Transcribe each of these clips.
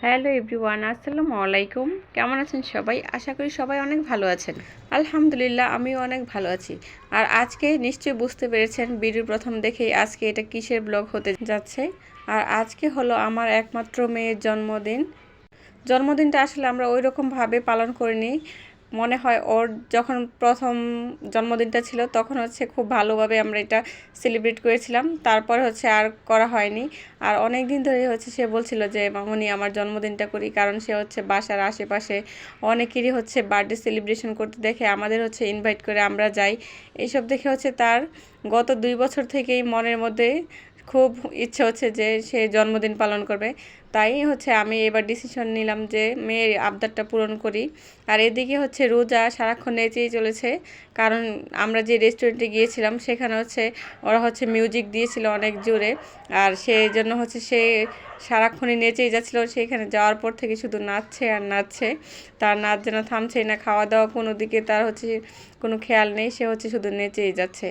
Hello everyone, আসসালামু আলাইকুম। কেমন আছেন সবাই? আশা করি সবাই অনেক ভালো আছেন। আলহামদুলিল্লাহ, আমিও অনেক ভালো আছি। আর আজকে নিশ্চয়ই বুঝতে পেরেছেন ভিডিও প্রথম দেখেই আজকে এটা কিসের ব্লগ হতে যাচ্ছে। আর আজকে হলো আমার একমাত্র মেয়ের জন্মদিন। জন্মদিনটা আসলে আমরা ওই রকমভাবে পালন করিনি। মনে হয় ওর যখন প্রথম জন্মদিনটা ছিল, তখন হচ্ছে খুব ভালোভাবে আমরা এটা সেলিব্রেট করেছিলাম। তারপর হচ্ছে আর করা হয়নি। আর অনেক দিন ধরে হচ্ছে সে বলছিল যে, মামুনি, আমার জন্মদিনটা করি। কারণ সে হচ্ছে বাসার আশেপাশে অনেকেরই হচ্ছে বার্থডে সেলিব্রেশন করতে দেখে আমাদের হচ্ছে ইনভাইট করে আমরা যাই। এইসব দেখে হচ্ছে তার গত দুই বছর থেকেই মনের মধ্যে খুব ইচ্ছে হচ্ছে যে সে জন্মদিন পালন করবে। তাই হচ্ছে আমি এবার ডিসিশন নিলাম যে মেয়ের আবদারটা পূরণ করি। আর এদিকে হচ্ছে রোজা সারাক্ষণ নেচেই চলেছে। কারণ আমরা যে রেস্টুরেন্টে গিয়েছিলাম, সেখানে হচ্ছে ওরা হচ্ছে মিউজিক দিয়েছিল অনেক জোরে। আর সেই জন্য হচ্ছে সে সারাক্ষণই নেচেই যাচ্ছিল। সেখানে যাওয়ার পর থেকে শুধু নাচছে আর নাচছে। তার নাচ যেন থামছেই না খাওয়া দাওয়া কোনো দিকে তার হচ্ছে কোনো খেয়াল নেই, সে হচ্ছে শুধু নেচেই যাচ্ছে।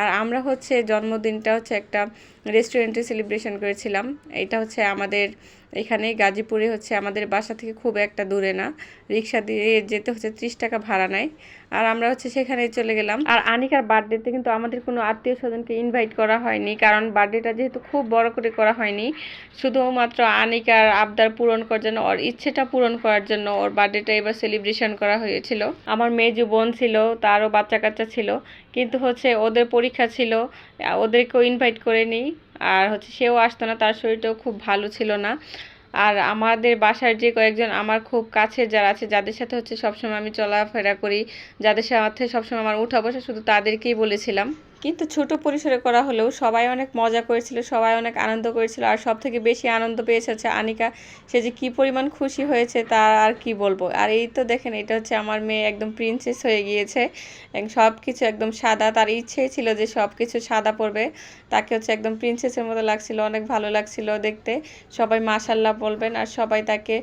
আর আমরা হচ্ছে জন্মদিনটা হচ্ছে একটা রেস্টুরেন্টে সেলিব্রেশন করেছিলাম। এটা হচ্ছে আমাদের, এখানে গাজীপুরে হচ্ছে আমাদের বাসা থেকে খুব একটা দূরে না। রিক্সা দিয়ে যেতে হচ্ছে ত্রিশ টাকা ভাড়া নেয়। আর আমরা হচ্ছে সেখানে চলে গেলাম। আর আনিকার বার্থডেতে কিন্তু আমাদের কোনো আত্মীয় স্বজনকে ইনভাইট করা হয়নি, কারণ বার্থডেটা যেহেতু খুব বড় করে করা হয়নি, শুধুমাত্র আনিকার আবদার পূরণ করার জন্য, ওর ইচ্ছেটা পূরণ করার জন্য ওর বার্থডেটা এবার সেলিব্রেশন করা হয়েছিল। আমার মেজু বোন ছিল, তারও বাচ্চা কাচ্চা ছিল, কিন্তু হচ্ছে ওদের পরীক্ষা ছিল, ওদেরকেও ইনভাইট করে নিই আর হচ্ছে সেও আসতো না, তার শরীরটাও খুব ভালো ছিল না। আর আমাদের বাসার যে কয়েকজন আমার খুব কাছে যারা আছে, যাদের সাথে হচ্ছে সবসময় আমি চলাফেরা করি, যাদের সাথে সবসময় আমার উঠা বসা, শুধু তাদেরকেই বলেছিলাম। কিন্তু ছোট পরিসরে করা হলেও সবাই অনেক মজা করেছিল, সবাই অনেক আনন্দ করেছিল আর সব থেকে বেশি আনন্দ পেয়েছে হচ্ছে আনিকা। সে যে কী পরিমাণ খুশি হয়েছে তার আর কি বলব? আর এই তো দেখেন, এটা হচ্ছে আমার মেয়ে একদম প্রিন্সেস হয়ে গিয়েছে। সব কিছু একদম সাদা, তার ইচ্ছে ছিল যে সব কিছু সাদা পরবে। তাকে হচ্ছে একদম প্রিন্সেসের মতো লাগছিল, অনেক ভালো লাগছিল দেখতে। সবাই মাশাল্লাহ বলবেন আর সবাই তাকে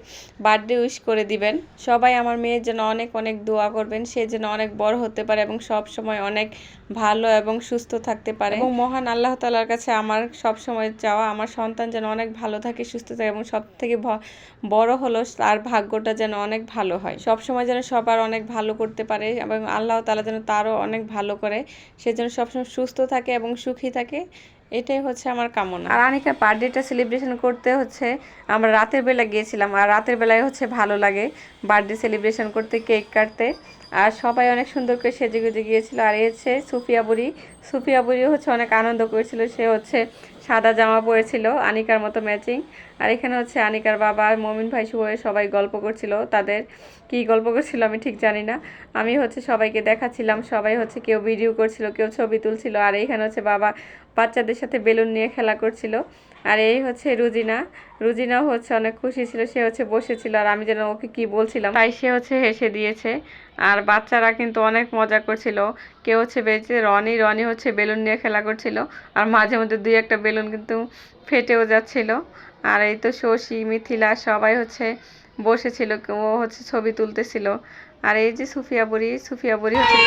বার্থডে উইশ করে দিবেন। সবাই আমার মেয়ের জন্য অনেক অনেক দোয়া করবেন, সে যেন অনেক বড় হতে পারে এবং সব সময় অনেক ভালো এবং সুস্থ থাকতে পারে। এবং মহান আল্লাহ তালার কাছে আমার সব সময় চাওয়া, আমার সন্তান যেন অনেক ভালো থাকে, সুস্থ থাকে এবং সব থেকে বড় হলো তার ভাগ্যটা যেন অনেক ভালো হয়। সব সময় যেন সবার অনেক ভালো করতে পারে এবং আল্লাহ তালা যেন তারও অনেক ভালো করে। সে যেন সবসময় সুস্থ থাকে এবং সুখী থাকে। এটাই হচ্ছে আমার কামনা। আর আনিকা বার্থডেটা সেলিব্রেশন করতে হচ্ছে, আমরা রাতের বেলা গিয়েছিলাম, আর রাতের বেলায় হচ্ছে ভালো লাগে। বার্থডে সেলিব্রেশন করতে কেক কাটতে, আর সবাই অনেক সুন্দর করে সেজে গুজে গিয়েছিল। আর এই হচ্ছে সুফিয়া বুড়ি, সুফিয়া বুড়িও হচ্ছে অনেক আনন্দ করেছিল। সে হচ্ছে সাদা জামা পরেছিল, আনিকার মতো ম্যাচিং আর এখানে হচ্ছে আনিকার বাবা আর মমিন ভাই শুভ সবাই গল্প করছিল। তাদের কি গল্প করছিল আমি ঠিক জানি না। আমি হচ্ছে সবাইকে দেখাচ্ছিলাম, সবাই হচ্ছে কেউ ভিডিও করছিল, কেউ ছবি তুলছিল। আর এখানে হচ্ছে বাবা বাচ্চাদের সাথে বেলুন নিয়ে খেলা করছিল। আর এই হচ্ছে রুজিনা। রুজিনাও হচ্ছে অনেক খুশি ছিল, সে হচ্ছে বসেছিল আর আমি যেন ওকে কি বলছিলাম। তাই সে হচ্ছে হেসে দিয়েছে। আর বাচ্চারা কিন্তু অনেক মজা করছিল। কেউ হচ্ছে বেঁচে, রনি রনি হচ্ছে বেলুন নিয়ে খেলা করছিল। আর মাঝে মধ্যে দুই একটা বেলুন কিন্তু ফেটেও যাচ্ছিল। আর এই তো শশী, মিথিলা সবাই হচ্ছে বসেছিল, ও হচ্ছে ছবি তুলতেছিল। আর এই যে সুফিয়া বুড়ি সুফিয়া বুড়ি হচ্ছে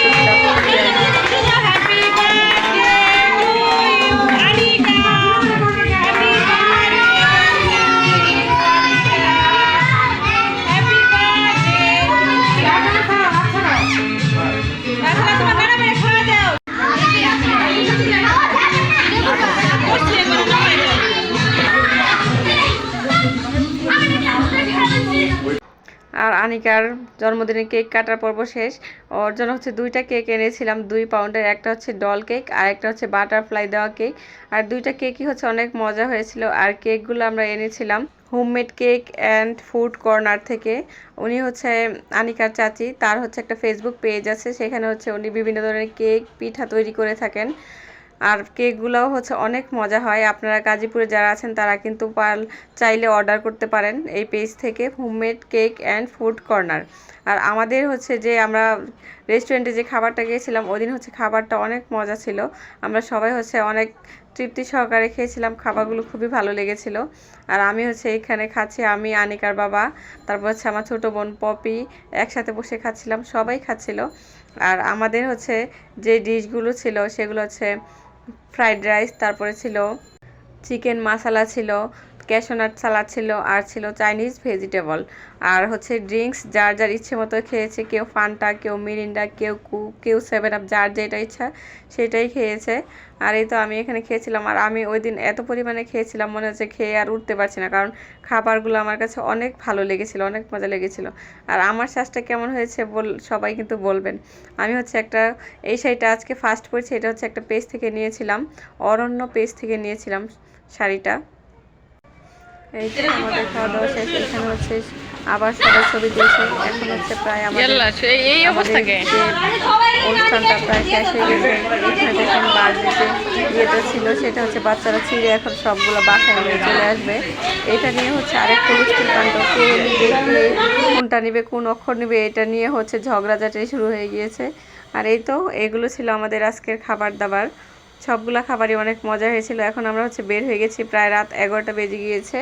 আনিকার জন্মদিনে কেক কাটার পর্ব শেষ। ওর জন্য হচ্ছে দুইটা কেক এনেছিলাম, দুই পাউন্ডের। একটা হচ্ছে ডল কেক আর একটা হচ্ছে বাটারফ্লাই দেওয়া কেক আর দুইটা কেকই হচ্ছে অনেক মজা হয়েছিল। আর কেকগুলো আমরা এনেছিলাম Homemade Cake and Food Corner থেকে। উনি হচ্ছে আনিকার চাচি, তার হচ্ছে একটা ফেসবুক পেজ আছে। সেখানে হচ্ছে উনি বিভিন্ন ধরনের কেক পিঠা তৈরি করে থাকেন। আর কেকগুলোও হচ্ছে অনেক মজা হয়। আপনারা গাজীপুরে যারা আছেন, তারা কিন্তু পাল চাইলে অর্ডার করতে পারেন এই পেজ থেকে Homemade Cake and Food Corner আর আমাদের হচ্ছে যে আমরা রেস্টুরেন্টে যে খাবারটা গিয়েছিলাম ওই দিন হচ্ছে খাবারটা অনেক মজা ছিল। আমরা সবাই হচ্ছে অনেক তৃপ্তি সহকারে খেয়েছিলাম, খাবারগুলো খুবই ভালো লেগেছিল। আর আমি হচ্ছে এখানে খাচ্ছি, আমি, আনিকার বাবা, তারপর হচ্ছে আমার ছোটো বোন পপি, একসাথে বসে খাচ্ছিলাম, সবাই খাচ্ছিল। আর আমাদের হচ্ছে যে ডিশগুলো ছিল, সেগুলো হচ্ছে ফ্রাইড রাইস তারপরে ছিল চিকেন মশালা ছিল ক্যাশোনাট সালাদ ছিল আর ছিল চাইনিজ ভেজিটেবল। আর হচ্ছে ড্রিঙ্কস, যার যার ইচ্ছে মতো খেয়েছে, কেউ ফান্টা, কেউ মিরিন্ডা, কেউ কু, কেউ সেভেন আপ, যার যেটা ইচ্ছা সেটাই খেয়েছে। আর এই তো আমি এখানে খেয়েছিলাম। আর আমি ওই দিন এত পরিমাণে খেয়েছিলাম, মনে হচ্ছে খেয়ে আর উঠতে পারছি না, কারণ খাবারগুলো আমার কাছে অনেক ভালো লেগেছিলো, অনেক মজা লেগেছিল। আর আমার শ্বাসটা কেমন হয়েছে বল, সবাই কিন্তু বলবেন। আমি হচ্ছে একটা, এই শাড়িটা আজকে ফার্স্ট পরেছি, এটা হচ্ছে একটা পেজ থেকে নিয়েছিলাম, অরণ্য পেজ থেকে নিয়েছিলাম শাড়িটা। এই তো আমাদের খাওয়া দাওয়া শেষ এখানে হচ্ছে আবার সবাই ছবি দিয়েছে এখন হচ্ছে প্রায় আমাদের এই অবস্থা কে? আমাদের যে অনুষ্ঠানটা প্রায় শেষ হয়ে গেছে। এখানে দেখেন বার্থডেতে ইয়েটা ছিল সেটা হচ্ছে বাচ্চারা ছিঁড়ে এখন সবগুলো বাসায় নিয়ে চলে আসবে। এটা নিয়ে হচ্ছে আরেক হুলস্থুল কাণ্ড। কে নিবে কোনটা নিবে কোন অক্ষর নিবে এটা নিয়ে হচ্ছে ঝগড়াঝাটি শুরু হয়ে গিয়েছে। আর এই তো এগুলো ছিল আমাদের আজকের খাবার দাবার। সবগুলা খাবারই অনেক মজা হয়েছিল। এখন আমরা হচ্ছে বের হয়ে গেছি, প্রায় রাত এগারোটা বেজে গিয়েছে।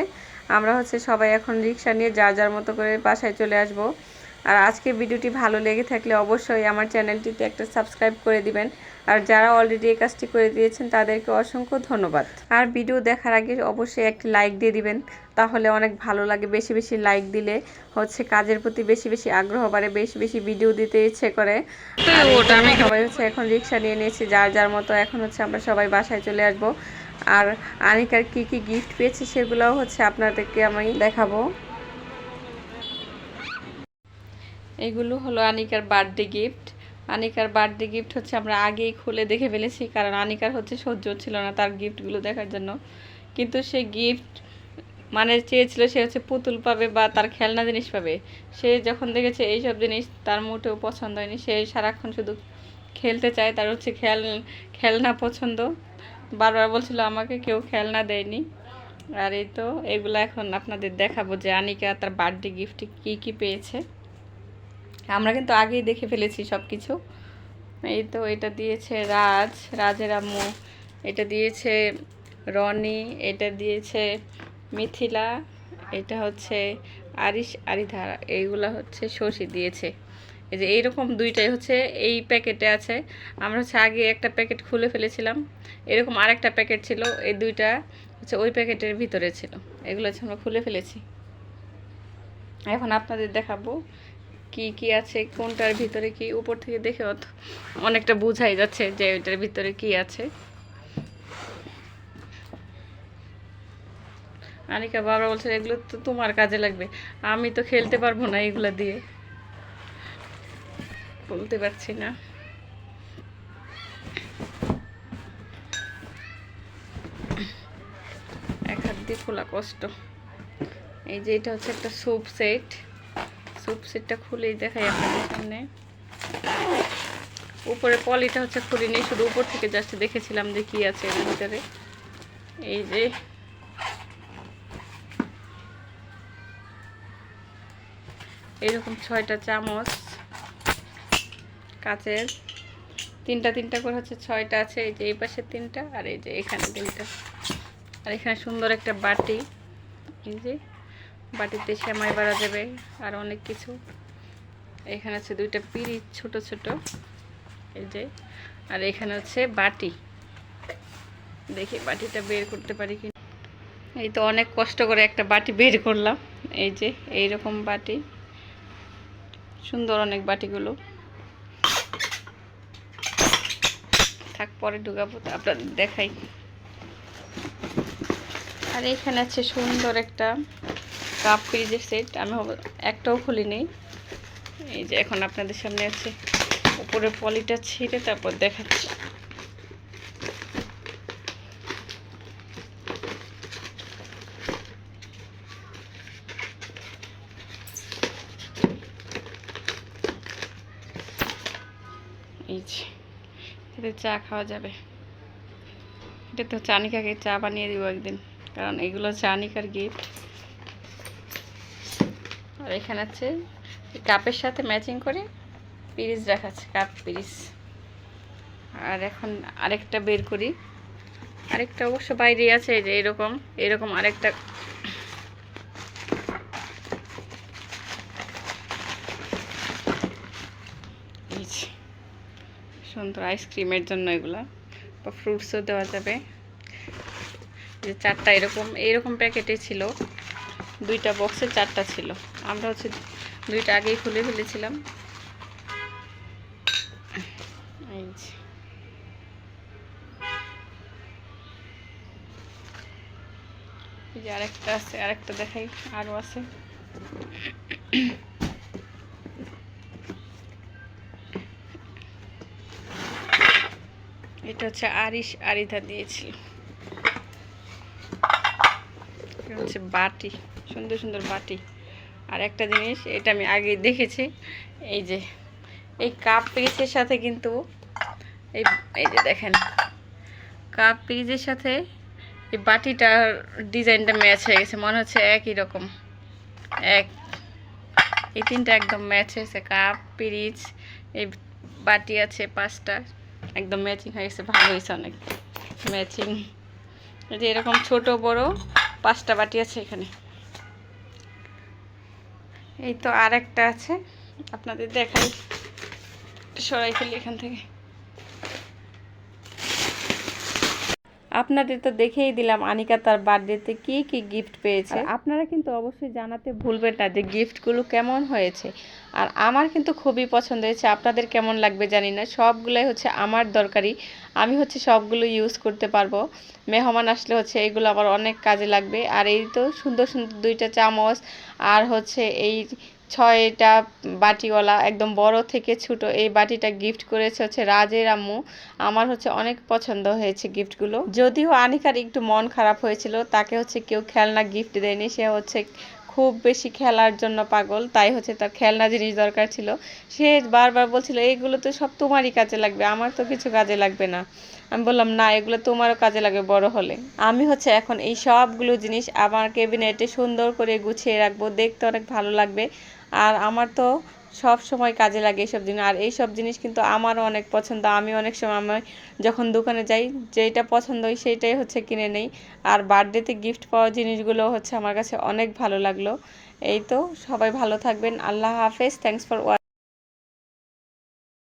আমরা হচ্ছে সবাই এখন রিক্সা নিয়ে যার যার মতো করে বাসায় চলে আসব। আর আজকে ভিডিওটি ভালো লেগে থাকলে অবশ্যই আমার চ্যানেলটিতে একটা সাবস্ক্রাইব করে দিবেন। আর যারা অলরেডি এই কাজটি করে দিয়েছেন, তাদেরকে অসংখ্য ধন্যবাদ। আর ভিডিও দেখার আগে অবশ্যই একটি লাইক দিয়ে দিবেন, তাহলে অনেক ভালো লাগে। বেশি বেশি লাইক দিলে হচ্ছে কাজের প্রতি বেশি বেশি আগ্রহ বাড়ে, বেশি বেশি ভিডিও দিতে ইচ্ছে করে। ওটা আমি সবাই হচ্ছে এখন রিক্সা নিয়ে নিয়েছি, যার যার মতো এখন হচ্ছে আমরা সবাই বাসায় চলে আসব। আর আনিকার কি কি গিফট পেয়েছি সেগুলোও হচ্ছে আপনাদেরকে আমি দেখাবো। এগুলো হলো আনিকার বার্থডে গিফট আনিকার বার্থডে গিফট হচ্ছে আমরা আগেই খুলে দেখে ফেলেছি, কারণ আনিকার হচ্ছে সহ্য ছিল না তার গিফটগুলো দেখার জন্য। কিন্তু সে গিফট মানে চেয়েছিল সে হচ্ছে পুতুল পাবে বা তার খেলনা জিনিস পাবে। সে যখন দেখেছে এইসব জিনিস তার মোটেও পছন্দ হয়নি, সে সারাক্ষণ শুধু খেলতে চায়, তার হচ্ছে খেল, খেলনা পছন্দ। বারবার বলছিল আমাকে কেউ খেলনা দেয়নি। আর এই তো, এগুলো এখন আপনাদের দেখাবো যে আনিকা তার বার্থডে গিফটে কী কী পেয়েছে। আমরা কিন্তু আগেই দেখে ফেলেছি সব কিছু এই তো এটা দিয়েছে রাজ, রাজের আম্মু। এটা দিয়েছে রনি, এটা দিয়েছে মিথিলা, এটা হচ্ছে আরিশ আরিধারা এইগুলা হচ্ছে শশী দিয়েছে। এই যে এইরকম দুইটাই হচ্ছে, এই প্যাকেটে আছে। আমরা হচ্ছে আগে একটা প্যাকেট খুলে ফেলেছিলাম। এরকম আরেকটা প্যাকেট ছিল, এই দুইটা হচ্ছে ওই প্যাকেটের ভিতরে ছিল। এগুলো হচ্ছে আমরা খুলে ফেলেছি। এখন আপনাদের দেখাবো কি কি আছে, কোনটার ভিতরে কি, উপর থেকে দেখে অনেকটা বোঝাই যাচ্ছে যে ওইটার ভিতরে কি আছে। আনিকা বাবা বলছে, এগুলো তো তোমার কাজে লাগবে। আমি তো খেলতে পারব না এগুলো দিয়ে। বলতে পারছি না। এক হাত দিয়ে খোলা কষ্ট। এই যে এটা হচ্ছে একটা স্যুপ সেট স্যুপ সেটটা খুলেই দেখাই আপনাদের সামনে। উপরে পলিটা হচ্ছে খুলিনি, শুধু উপর থেকে জাস্ট দেখেছিলাম যে কি আছে এর ভিতরে। এই যে। এরকম ছয়টা চামচ কাচের। তিনটা তিনটা করে হচ্ছে ছয়টা আছে, এই যে এই পাশে তিনটা আর এই যে এখানে তিনটা। আর এখানে সুন্দর একটা বাটি, এই যে। বাটিতে সেমাই বাড়া যাবে আর অনেক কিছু। এখানে আছে দুইটা পিড়ি, ছোট ছোট। এই যে। আর এখানে হচ্ছে বাটি। দেখি বাটিটা বের করতে পারি কি এই তো অনেক কষ্ট করে একটা বাটি বের করলাম। এই যে এই রকম বাটি। সুন্দর অনেক বাটিগুলো। থাক, পরে ঢুকাবো আপনাদের দেখাই। আর এখানে আছে সুন্দর একটা কাপ ফ্রিজের সেট আমি একটাও খুলি নেই এই যে এখন আপনাদের সামনে আছে। উপরে পলিটা ছিঁড়ে তারপর দেখাচ্ছি। এই যে চা খাওয়া যাবে। এটা তো চানিকাকে চা বানিয়ে দিব একদিন, কারণ এগুলো চানিকার গিফট আর এখানে আছে কাপের সাথে ম্যাচিং করে পিরিচ রাখা আছে, কাপ পিরিচ আর এখন আরেকটা বের করি। আরেকটা অবশ্য বাইরে আছে যে এরকম এরকম আরেকটা। সুন্দর আইসক্রিমের জন্য এগুলো, বা ফ্রুটসও দেওয়া যাবে। যে চারটা এরকম এইরকম প্যাকেটে ছিল। দুইটা বক্সে চারটা ছিল। আমরা হচ্ছে দুইটা আগেই খুলে ফেলেছিলাম। এই যে। আরেকটা আছে, আরেকটা দেখাই আরও আছে। এটা হচ্ছে আরিশ আরিধা দিয়েছিল। হচ্ছে বাটি। সুন্দর সুন্দর বাটি। আর একটা জিনিস, এটা আমি আগে দেখেছি, এই যে, এই কাপ পিরিচের সাথে কিন্তু, এই এই যে দেখেন, কাপ পিরিচের সাথে এই বাটিটার ডিজাইনটা ম্যাচ হয়ে গেছে, মনে হচ্ছে একই রকম, এক, এই তিনটা একদম ম্যাচ হয়েছে কাপ, পিরিচ, এই বাটি আছে পাঁচটা, একদম ম্যাচিং হয়ে গেছে, ভালো হয়েছে অনেক, ম্যাচিং, এই যে এরকম ছোট বড় পাঁচটা বাটি আছে এখানে। এই তো আর একটা আছে। আপনাদের দেখাই। সরাই ফেলি এখান থেকে। আপনাদের তো দেখেই দিলাম, আনিকা তার বার্থডেতে কি কি গিফট পেয়েছে। আপনারা কিন্তু অবশ্যই জানাতে ভুলবেন না যে গিফটগুলো কেমন হয়েছে। আর আমার কিন্তু খুবই পছন্দ হয়েছে, আপনাদের কেমন লাগবে জানি না, সবগুলোই হচ্ছে আমার দরকারি, আমি হচ্ছে সবগুলো ইউজ করতে পারব। মেহমান আসলে হচ্ছে এগুলো আমার অনেক কাজে লাগবে, আর এই তো সুন্দর সুন্দর দুইটা চামচ, আর হচ্ছে এই ছয়টা বাটিওয়ালা, একদম বড় থেকে ছোট, এই বাটিটা গিফট করেছে হচ্ছে রাজের আম্মু। আমার হচ্ছে অনেক পছন্দ হয়েছে গিফটগুলো যদিও আনিকার একটু মন খারাপ হয়েছিল, তাকে হচ্ছে কেউ খেলনা গিফট দেয়নি, সে হচ্ছে খুব বেশি খেলার জন্য পাগল, তাই হচ্ছে তার খেলনা জিনিস দরকার ছিল। সে বারবার বলছিল, এইগুলো তো সব তোমারই কাজে লাগবে, আমার তো কিছু কাজে লাগবে না। আমি বললাম, না, এগুলো তোমারও কাজে লাগে বড় হলে। আমি হচ্ছে এখন এই সবগুলো জিনিস আমার ক্যাবিনেটে সুন্দর করে গুছিয়ে রাখব, দেখতে অনেক ভালো লাগবে। আর আমার তো সব সময় কাজে লাগে এইসব জিনিস, আর এইসব জিনিস কিন্তু আমারও অনেক পছন্দ। আমি অনেক সময় আমি যখন দোকানে যাই যেটা পছন্দ হয় সেইটাই হচ্ছে কিনে নেই। আর বার্থডেতে গিফট পাওয়া জিনিসগুলো হচ্ছে আমার কাছে অনেক ভালো লাগল। এই তো, সবাই ভালো থাকবেন। আল্লাহ হাফেজ। থ্যাংকস ফর ওয়া